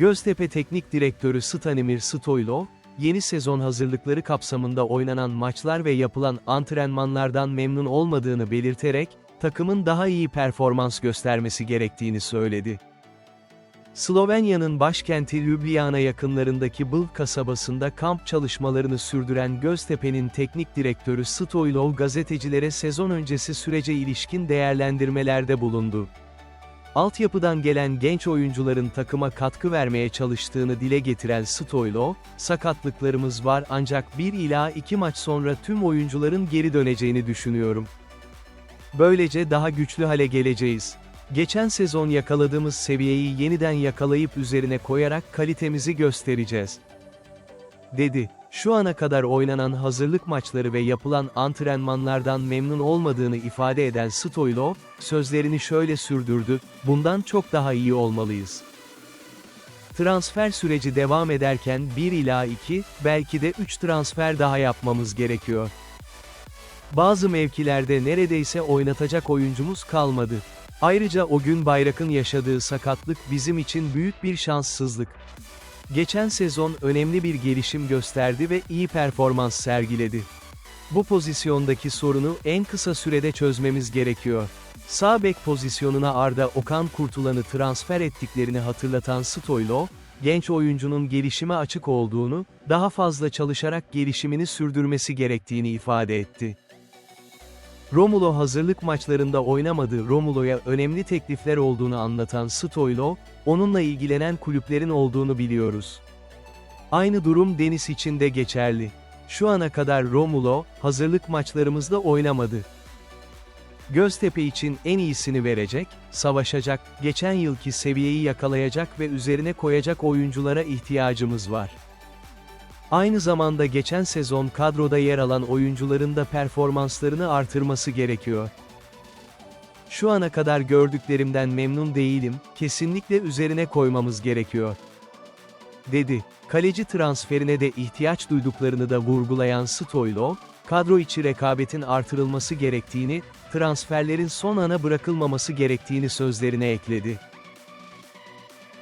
Göztepe Teknik Direktörü Stanimir Stoylov, yeni sezon hazırlıkları kapsamında oynanan maçlar ve yapılan antrenmanlardan memnun olmadığını belirterek, takımın daha iyi performans göstermesi gerektiğini söyledi. Slovenya'nın başkenti Ljubljana yakınlarındaki Bıl kasabasında kamp çalışmalarını sürdüren Göztepe'nin teknik direktörü Stoylov gazetecilere sezon öncesi sürece ilişkin değerlendirmelerde bulundu. Altyapıdan gelen genç oyuncuların takıma katkı vermeye çalıştığını dile getiren Stoylov, sakatlıklarımız var ancak 1 ila 2 maç sonra tüm oyuncuların geri döneceğini düşünüyorum. Böylece daha güçlü hale geleceğiz. Geçen sezon yakaladığımız seviyeyi yeniden yakalayıp üzerine koyarak kalitemizi göstereceğiz. Dedi. Şu ana kadar oynanan hazırlık maçları ve yapılan antrenmanlardan memnun olmadığını ifade eden Stoylov, sözlerini şöyle sürdürdü, bundan çok daha iyi olmalıyız. Transfer süreci devam ederken 1 ila 2, belki de 3 transfer daha yapmamız gerekiyor. Bazı mevkilerde neredeyse oynatacak oyuncumuz kalmadı. Ayrıca o gün Bayrak'ın yaşadığı sakatlık bizim için büyük bir şanssızlık. Geçen sezon önemli bir gelişim gösterdi ve iyi performans sergiledi. Bu pozisyondaki sorunu en kısa sürede çözmemiz gerekiyor. Sağ bek pozisyonuna Arda Okan Kurtulan'ı transfer ettiklerini hatırlatan Stoylov, genç oyuncunun gelişime açık olduğunu, daha fazla çalışarak gelişimini sürdürmesi gerektiğini ifade etti. Romulo hazırlık maçlarında oynamadı Romulo'ya önemli teklifler olduğunu anlatan Stoylov, onunla ilgilenen kulüplerin olduğunu biliyoruz. Aynı durum Deniz için de geçerli. Şu ana kadar Romulo, hazırlık maçlarımızda oynamadı. Göztepe için en iyisini verecek, savaşacak, geçen yılki seviyeyi yakalayacak ve üzerine koyacak oyunculara ihtiyacımız var. Aynı zamanda geçen sezon kadroda yer alan oyuncuların da performanslarını artırması gerekiyor. Şu ana kadar gördüklerimden memnun değilim, kesinlikle üzerine koymamız gerekiyor. Dedi. Kaleci transferine de ihtiyaç duyduklarını da vurgulayan Stoylov, kadro içi rekabetin artırılması gerektiğini, transferlerin son ana bırakılmaması gerektiğini sözlerine ekledi.